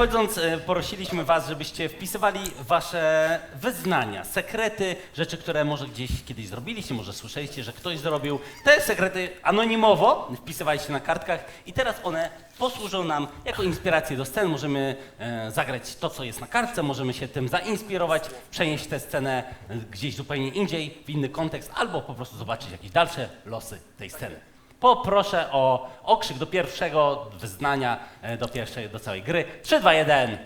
wchodząc, e, prosiliśmy was, żebyście wpisywali wasze wyznania, sekrety, rzeczy, które może gdzieś kiedyś zrobiliście, może słyszeliście, że ktoś zrobił. Te sekrety anonimowo wpisywaliście na kartkach i teraz one posłużą nam jako inspirację do scen. Możemy e, zagrać to, co jest na kartce, możemy się tym zainspirować, przenieść tę scenę e, gdzieś zupełnie indziej, w inny kontekst, albo po prostu zobaczyć jakieś dalsze losy tej sceny. Poproszę o okrzyk do pierwszego wyznania, e, do pierwszej, do całej gry. 3, 2, 1.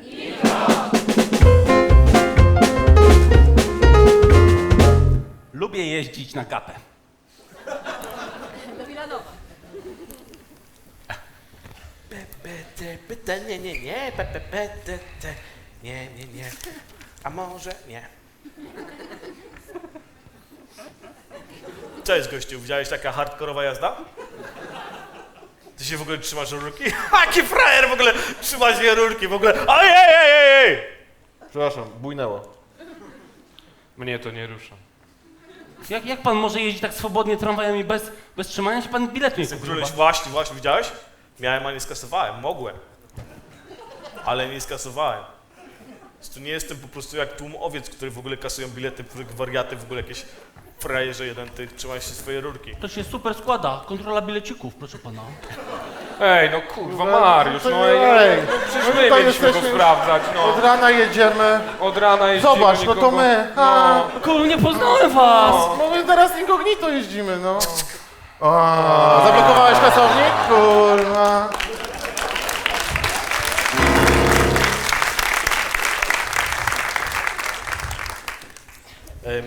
Lubię jeździć na kapę. Do pe, te, pyta, nie, nie, nie, pe, pe, pe, te, te. Nie, nie, nie. A może nie. Cześć gościu, widziałeś taka hardkorowa jazda? Ty się w ogóle trzymasz rurki? Jaki frajer w ogóle trzyma się rurki w ogóle? Ojej, ej, ej, ej! Przepraszam, bujnęło. Mnie to nie rusza. Jak, jak pan może jeździć tak swobodnie tramwajami bez, bez trzymania się? Pan bilet nie kupił. Chyba. właśnie, właśnie, widziałeś? Miałem, a nie skasowałem, mogłem. Ale nie skasowałem. Więc Tu nie jestem po prostu jak tłum owiec, które w ogóle kasują bilety, których wariaty, w ogóle jakieś frajerze jeden, ty trzymają się swojej rurki. To się super składa. Kontrola bilecików, proszę pana. Ej, no kurwa, Mariusz, no ej, Ej, no, przecież no my tutaj mieliśmy go jesteśmy- sprawdzać, Od no. rana jedziemy. Od rana jeździmy, Zobacz, no to nikogo- my. A, No. Kurde, nie poznałem was! no my teraz incognito jeździmy, no. A, zablokowałeś kasownik? Kurwa.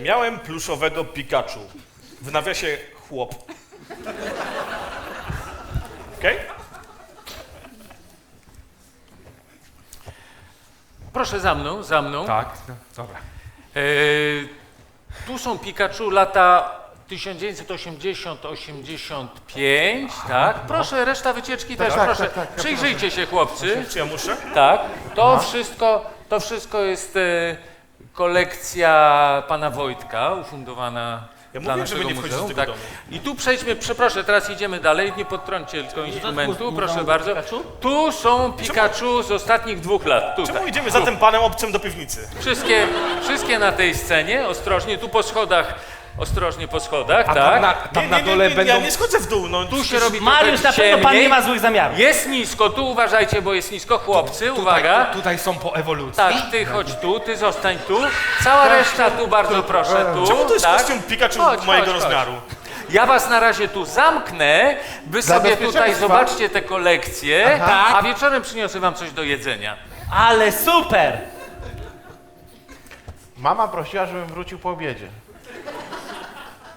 Miałem pluszowego Pikachu. W nawiasie chłop. Okej? Proszę za mną, za mną. Tak, no, dobra. E, tu są Pikachu lata 1980-85, tak? Proszę, reszta wycieczki też, tak, proszę. tak, tak, ja Przyjrzyjcie się, chłopcy. Czy ja muszę? Tak, to wszystko, to wszystko jest e, kolekcja pana Wojtka, ufundowana Ja dla żeby naszego nie wchodzić muzeum. do tego tak. domu. I tu przejdźmy, przepraszam, teraz idziemy dalej, nie podtrąćcie tylko instrumentu, proszę bardzo. Pikachu? Tu są Pikachu z ostatnich dwóch lat, tutaj. Czemu idziemy za tym panem obcym do piwnicy? Wszystkie, wszystkie na tej scenie, ostrożnie, tu po schodach, ostrożnie po schodach, A tak? tam na, tam na dole nie, będą... Ja nie schodzę w dół, no. Tu się robi Mariusz, na trochę pewno pan nie ciemniej. ma złych zamiarów. Jest nisko, tu uważajcie, bo jest nisko, chłopcy, uwaga. Tutaj, tutaj są po ewolucji. Tak, ty chodź tu, ty zostań tu. Cała reszta tu, bardzo proszę, tu. Czemu to jest tak? kostium Pikachu Chodź, mojego chodź, chodź. rozmiaru? Ja was na razie tu zamknę, wy sobie tutaj bezpieczeństwa. zobaczcie te kolekcje, Tak. a wieczorem przyniosę wam coś do jedzenia. Ale super! Mama prosiła, żebym wrócił po obiedzie.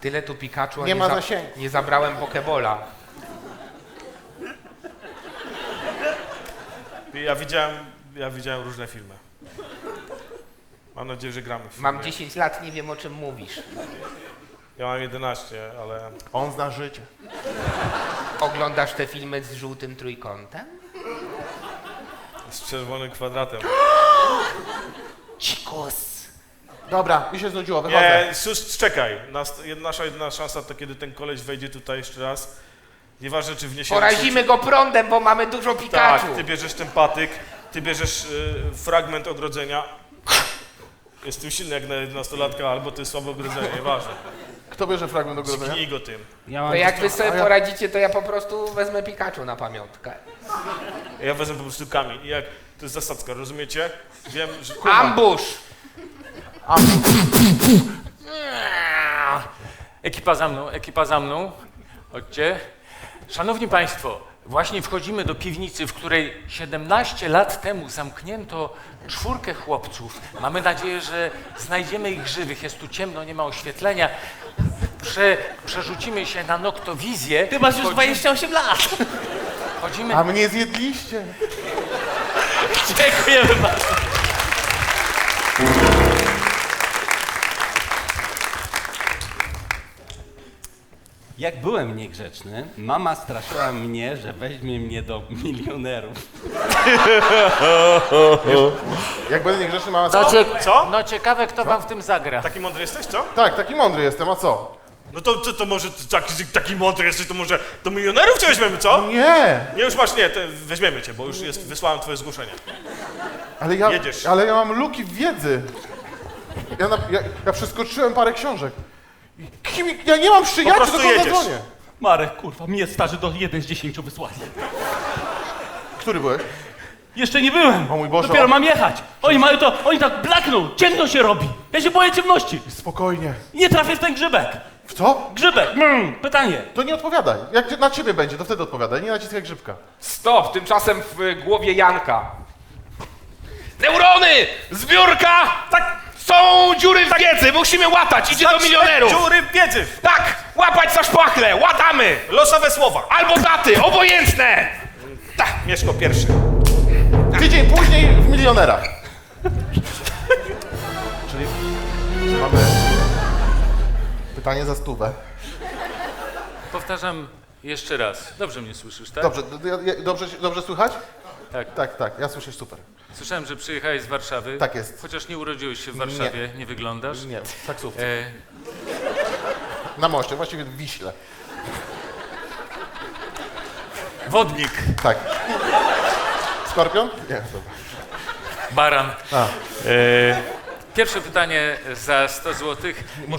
Tyle tu Pikachu, a Nie ma za- zasięgu. Nie zabrałem Pokebola. Ja widziałem, ja widziałem różne filmy. Mam nadzieję, że gramy w filmy. Mam 10 lat, nie wiem o czym mówisz. Ja mam 11, ale... On zna życie. Oglądasz te filmy z żółtym trójkątem? Z czerwonym kwadratem. Cikus. Dobra, mi się znudziło, wychodzę. Nie, sus, czekaj. Nas, nasza jedyna szansa to kiedy ten koleś wejdzie tutaj jeszcze raz. Nieważne czy wniesie... Porazimy go prądem, bo mamy dużo Tak, Pikachu. ty bierzesz ten patyk, ty bierzesz y, fragment ogrodzenia. Jestem silny jak na 11-latka, albo to jest słabe ogrodzenie, nieważne. Kto bierze fragment ogrodzenia? Zgnij go tym. Ja mam To jak wy sobie ja- poradzicie, to ja po prostu wezmę Pikachu na pamiątkę. Ja wezmę po prostu kamień. I jak... To jest zasadzka, rozumiecie? Wiem, że... Ambush! Ekipa za mną, ekipa za mną. Chodźcie. Szanowni Państwo, właśnie wchodzimy do piwnicy, w której 17 lat temu zamknięto czwórkę chłopców. Mamy nadzieję, że znajdziemy ich żywych. Jest tu ciemno, nie ma oświetlenia. Prze, przerzucimy się na noktowizję. Ty masz już Wchodzimy- 28 lat. Chodzimy, A mnie zjedliście. Dziękujemy bardzo. Jak byłem niegrzeczny, mama straszyła mnie, że weźmie mnie do milionerów. Jak będę niegrzeczny, mama... no, cie, Co? no ciekawe, kto wam w tym zagra. Taki mądry jesteś, co? Tak, taki mądry jestem, a co? No to, to, to może taki, taki mądry jesteś, to może do milionerów cię weźmiemy, co? Nie, Nie, już masz, nie, te, weźmiemy cię, bo już jest, wysłałem twoje zgłoszenie. ale ja, Jedziesz. ale ja mam luki w wiedzy. Ja, na, ja, ja przeskoczyłem parę książek. Kim, ja nie mam przyjaciół, prostu do kogo jedziesz. Marek, kurwa, mnie starzy do 1 z 10 wysłali. Który byłeś? Jeszcze nie byłem. O mój Boże. Dopiero mam jechać. Oni mają to, oni tak blakną, ciemno się robi. Ja się boję ciemności. Spokojnie. Nie trafię w ten grzybek. W co? Grzybek, mm, pytanie. To nie odpowiadaj. Jak na ciebie będzie, to wtedy odpowiadaj. Nie naciskaj grzybka. Stop, tymczasem w głowie Janka. Neurony! Zbiórka! Tak! Są dziury w wiedzy, musimy łatać, idzie do milionerów! Dziury w wiedzy! Tak! Łapać za szpachlę, łatamy! Losowe słowa! Albo daty, obojętne! Tak, Mieszko pierwszy. Tydzień później w milionerach. Czyli mamy pytanie za stówę. Powtarzam jeszcze raz. Dobrze mnie słyszysz, tak? Dobrze, d- ja- ja- dobrze, dobrze słychać? Tak. Tak, tak, ja słyszę super. Słyszałem, że przyjechałeś z Warszawy. Tak jest. Chociaż nie urodziłeś się w Warszawie, nie, wyglądasz. Nie, taksówce. E, Na moście, właściwie w Wiśle. wodnik, Tak. Skorpion? Nie, dobra. baran. A. E, pierwsze pytanie za 100 zł.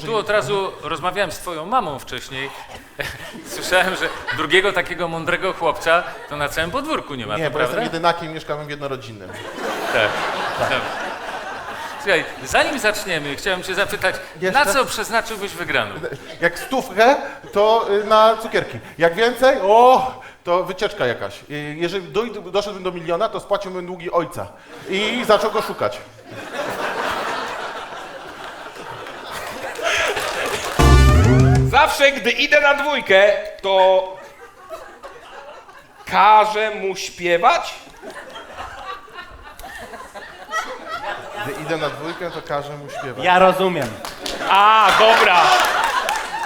Tu od razu rozmawiałem z twoją mamą wcześniej. Słyszałem, że drugiego takiego mądrego chłopca to na całym podwórku nie ma, Nie, to bo jestem prawda? jedynakiem, mieszkamy w jednorodzinnym. Tak. tak. Słuchaj, zanim zaczniemy, chciałem cię zapytać, Jeszcze? na co przeznaczyłbyś wygraną? Jak stówkę, to y, na cukierki. Jak więcej, o, to wycieczka jakaś. Y, Jeżeli doszedłbym do miliona, to spłaciłbym długi ojca. I zaczął go szukać. Zawsze, gdy idę na dwójkę, to każę mu śpiewać? Gdy idę na dwójkę, to każę mu śpiewać. Ja rozumiem. A, dobra.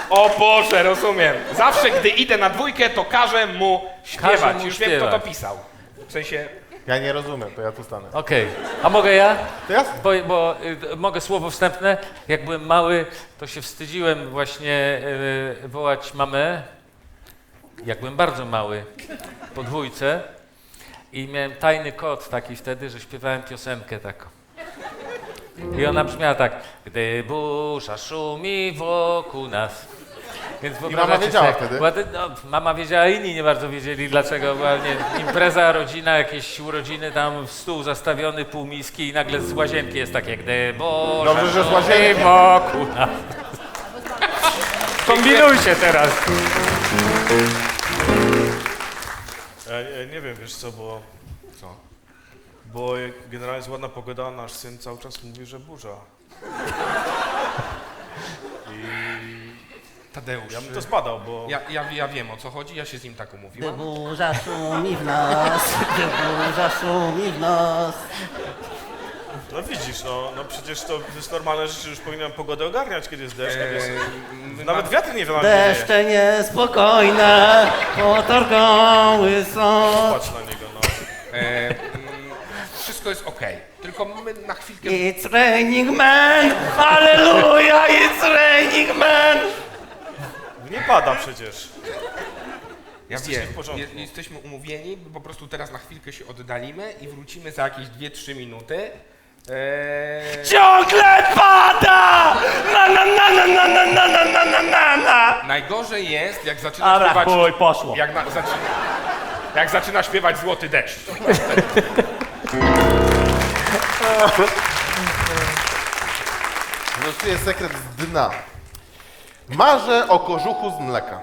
O Boże, rozumiem. Zawsze, gdy idę na dwójkę, to każę mu śpiewać. Każę mu Już wiem, kto to śpiewać. pisał. W sensie... Ja nie rozumiem, to ja tu stanę. Okej, a mogę ja? To jasne. Bo, bo y, mogę słowo wstępne. Jak byłem mały, to się wstydziłem właśnie y, wołać mamę. Jak byłem bardzo mały, po dwójce. I miałem tajny kod taki wtedy, że śpiewałem piosenkę taką. I ona brzmiała tak. Gdy burza szumi wokół nas. Więc wyobrażacie wiedziała sobie, wtedy? była- No, mama wiedziała, inni nie bardzo wiedzieli dlaczego. Była nie, impreza, rodzina, jakieś urodziny, tam stół zastawiony, pół miski i nagle z łazienki jest takie, gdy burza Dobrze, że z łazienki. nas. Kombinujcie teraz. Ja, ja nie wiem, wiesz co, bo... Co? Bo jak generalnie jest ładna pogoda, nasz syn cały czas mówi, że burza. Tadeusz, Ja bym to zbadał, bo... ja, ja, ja wiem o co chodzi, ja się z nim tak Gdy umówiłam. burza szumi w nos, gdy burza szumi w nos. No widzisz, no, no przecież to jest normalne rzeczy, już powinienem pogodę ogarniać, kiedy jest deszcz, jest... Eee, Nawet wiatr nie wiem. Deszcze niespokojne, potargały są. Patrz na niego, no. e, mm, wszystko jest okej, tylko my na chwilkę... It's raining man, aleluja, it's raining man. Nie pada przecież. Ja Jesteśmy wiem, w porządku. je- jesteśmy umówieni, po prostu teraz na chwilkę się oddalimy i wrócimy za jakieś 2-3 minuty. Eee, Ciągle pada! Na na na na na na na na na na na na. najgorzej jest, jak zaczyna Dobra, śpiewać... chuj, poszło. Jak, na, zaczyna, jak zaczyna śpiewać Złoty Deszcz. Losuję sekret z dna. Marzę o kożuchu z mleka.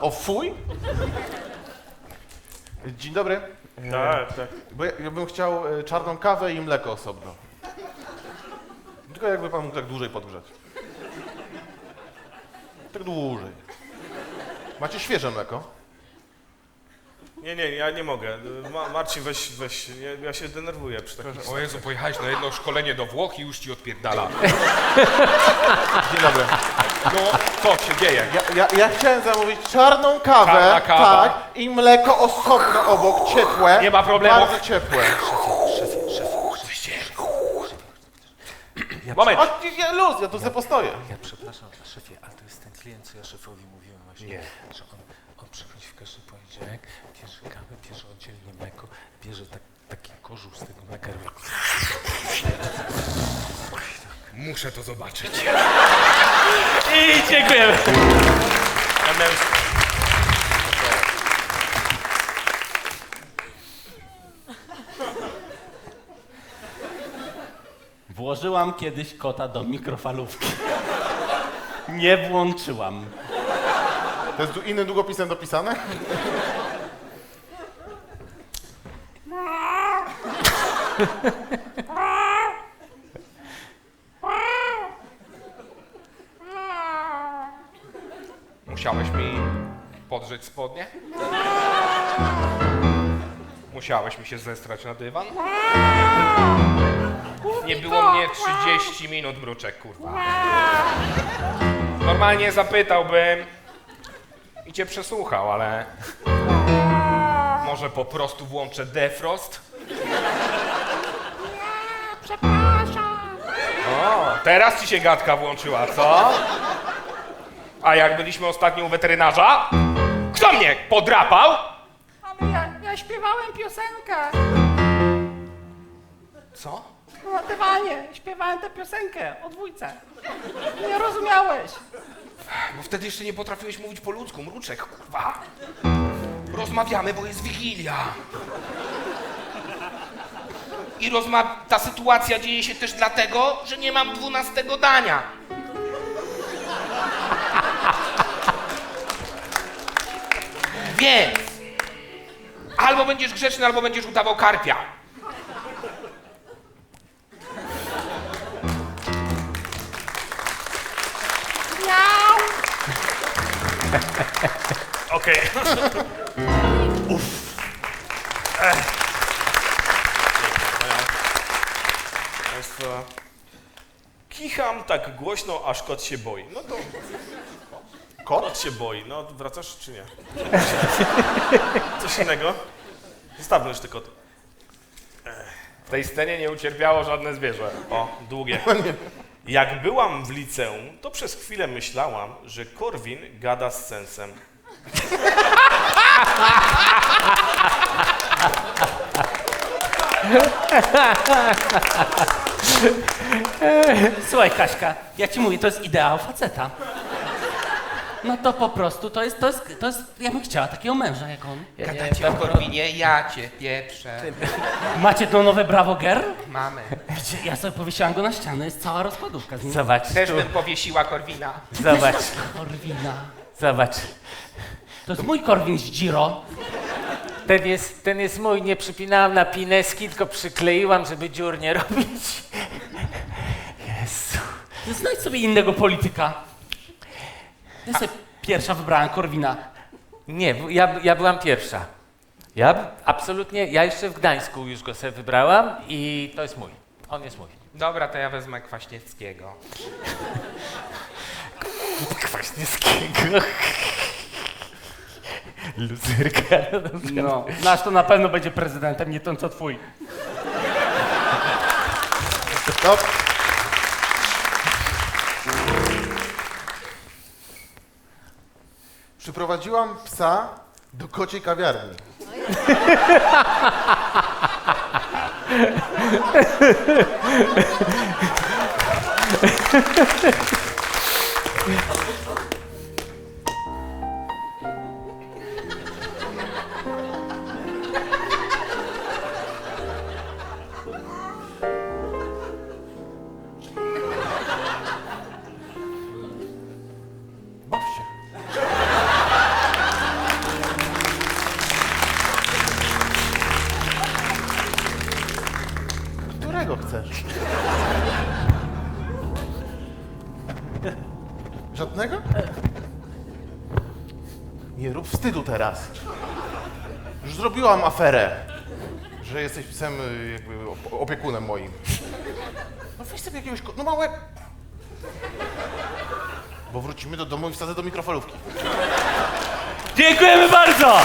O fuj? Dzień dobry. Tak, tak. Bo ja, ja bym chciał e, czarną kawę i mleko osobno. Tylko jakby pan mógł tak dłużej podgrzać. Tak dłużej. Macie świeże mleko? Nie, nie, ja nie mogę. Ma, Marcin, weź, weź, ja, ja się denerwuję przy takim... O Jezu, pojechałeś na jedno szkolenie do Włoch i już ci odpierdala. Dzień dobry. No, co się dzieje? Ja, ja, ja chciałem zamówić czarną kawę, Czarna kawa. tak, i mleko osobno obok, ciepłe. Nie ma problemu. Bardzo ciepłe. Moment, O, nie, nie, luz, ja tu sobie postoję. przepraszam, szefie, ale to jest ten klient, co ja szefowi mówiłem właśnie, Nie. że on, przychodzi w każdy poniedziałek, bierze kawę, bierze oddzielnie mleko, bierze tak, taki kożuch z tego mleka Muszę to zobaczyć. I dziękujemy. Włożyłam kiedyś kota do mikrofalówki. Nie włączyłam. To jest innym długopisem dopisane? Musiałeś mi podrzeć spodnie? Musiałeś mi się zestrać na dywan? Nie było mnie 30 minut, mruczek, kurwa. Normalnie zapytałbym i cię przesłuchał, ale... Może po prostu włączę defrost? O, teraz ci się gadka włączyła, co? A jak byliśmy ostatnio u weterynarza? Kto mnie podrapał? Ale ja, ja śpiewałem piosenkę Co? na dywanie. Śpiewałem tę piosenkę o dwójce. Nie rozumiałeś. Bo wtedy jeszcze nie potrafiłeś mówić po ludzku, mruczek, kurwa. Rozmawiamy, bo jest Wigilia. I rozma... ta sytuacja dzieje się też dlatego, że nie mam dwunastego dania. Więc albo będziesz grzeczny, albo będziesz udawał karpia. Okej. Uff. Państwa... Kicham tak głośno, aż kot się boi. No to... Kot się boi. No, wracasz czy nie? Coś innego? Zostawmy już te koty. W tej scenie nie ucierpiało żadne zwierzę. O, długie. Jak byłam w liceum, to przez chwilę myślałam, że Korwin gada z sensem. Słuchaj, Kaśka, ja ci mówię, to jest ideał faceta. No to po prostu, to jest, to jest, to jest, ja bym chciała takiego męża jak on. Ja nie wiem, Korwinie, ja cię pieprzę. Macie to nowe Bravo Girl? Mamy. Ja sobie powiesiłam go na ścianę, jest cała rozkładówka z nim. Zobacz, Też tu, bym powiesiła Korwina. zobacz, Korwina. zobacz. To jest mój Korwin z Giro. Ten jest, ten jest mój, nie przypinałam na pineski, tylko przykleiłam, żeby dziur nie robić. Jezu. Znajdź sobie innego polityka. Ja sobie pierwsza wybrałem Korwina. Nie, ja, ja byłam pierwsza. Ja absolutnie, ja jeszcze w Gdańsku już go sobie wybrałam i to jest mój. On jest mój. Dobra, to ja wezmę Kwaśniewskiego. Kwaśniewskiego. Luzerka. No, nasz to na pewno będzie prezydentem, nie ten co twój. No. Przyprowadziłam psa do kociej kawiarni. Którego chcesz? Żadnego? Nie rób wstydu teraz. Już zrobiłam aferę, że jesteś psem y, jakby op- opiekunem moim. No weź sobie jakiegoś, no małe... Bo wrócimy do domu i wsadzę do mikrofalówki. Dziękujemy bardzo!